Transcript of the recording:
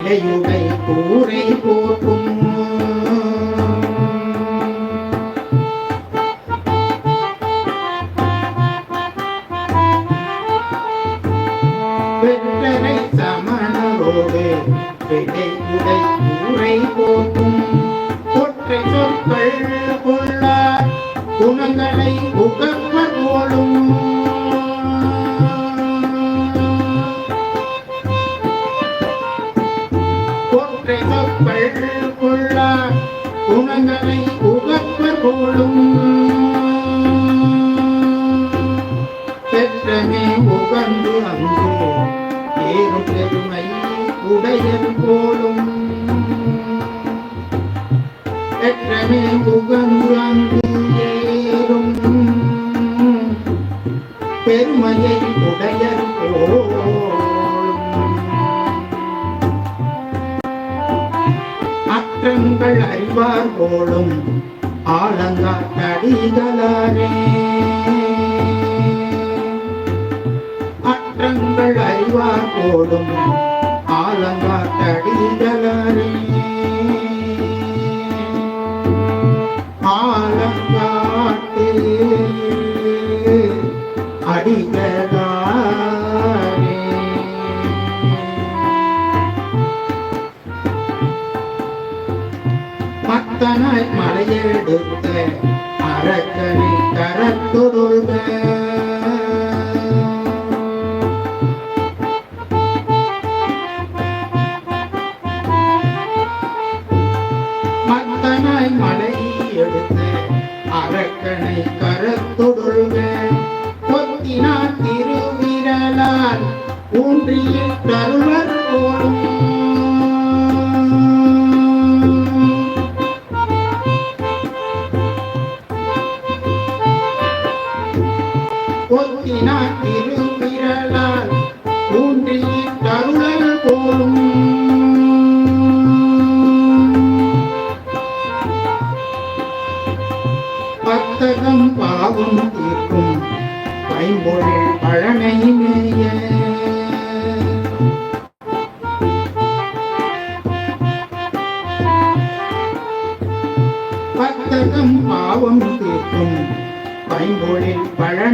இலையுடை கூரை போற்றும். வெற்றனை சமணரோடு விடையுடை கூரை போற்றும். ஒற்றை சொற்கள் கொள்ளார் குணங்களை ஒற்றை கொள்ளா குணங்களை உகப்பர் போலும் பெற்றமே உகந்து அங்கோ ஏறும் பெருமை உடையது போலும். பெற்றமே உகந்து அங்கு ஏறும். பெருமையை உடையது போலும். உங்கள் அறிவார் போலும் ஆலங்காட்டடிகளாரே அற்றங்கள் அறிவார் போலும் ஆலங்காட்டடிகளாரே ஆலங்காட்டு அடிகள் மலையெடுத்த அரக்கனை கரத்துருள்க மத்தனாய் மலை எடுத்த அரக்கனை கரத்துருள்க கொத்தினார் திருவிரலால் ஊன்றியில் தருவ ஒத்தினார் திருவிரலால் ஊன்றி தருளல் போலும். பத்தகம் பாவம் தீர்க்கும் பைம்பொருள் பழனை மேய பத்தகம் பாவம் தீர்க்கும் பைம்பொழில் பழனை